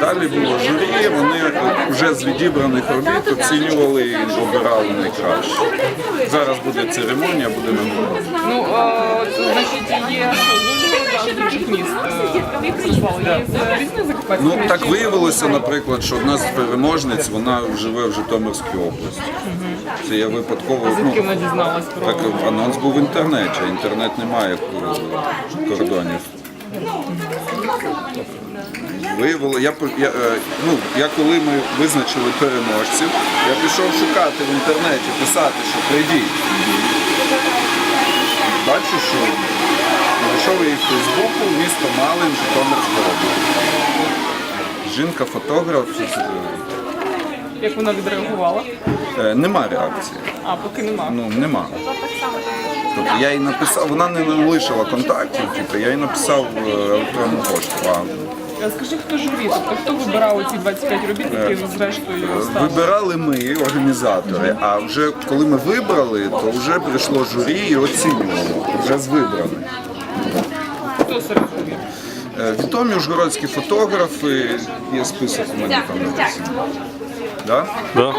Далі було журі, вони вже з відібраних робіт оцінювали і обирали найкраще. Зараз буде церемонія, буде нагорода. Ну, значить, є інших міст е, Ну так виявилося, наприклад, що одна з переможниць вона живе в Житомирській області. Це я випадково. Ну, так анонс був в інтернеті, а інтернет не має е, кордонів. Виявило, я, я, е, ну, я коли ми визначили переможців, я пішов шукати в інтернеті, писати, що прийдіть. Бачу, що знайшов її в Фейсбуку, місто Малин, Житомирська область. Жінка, фотограф, е, як вона відреагувала. е, нема реакції. А, поки нема. Ну, нема. Тобто я їй написав, вона не лишила контактів, типу, я їй написав е, електронну пошту. А Е, Скажи, хто журі? Тобто хто вибирав оці 25 робіт, які зрештою стали? Вибирали ми, організатори, а вже коли ми вибрали, то вже прийшло журі і оцінювало, вже з вибраних. Хто серед журі? Е, Відомі ужгородські фотографи, є список у мене там написаний. Да? Да.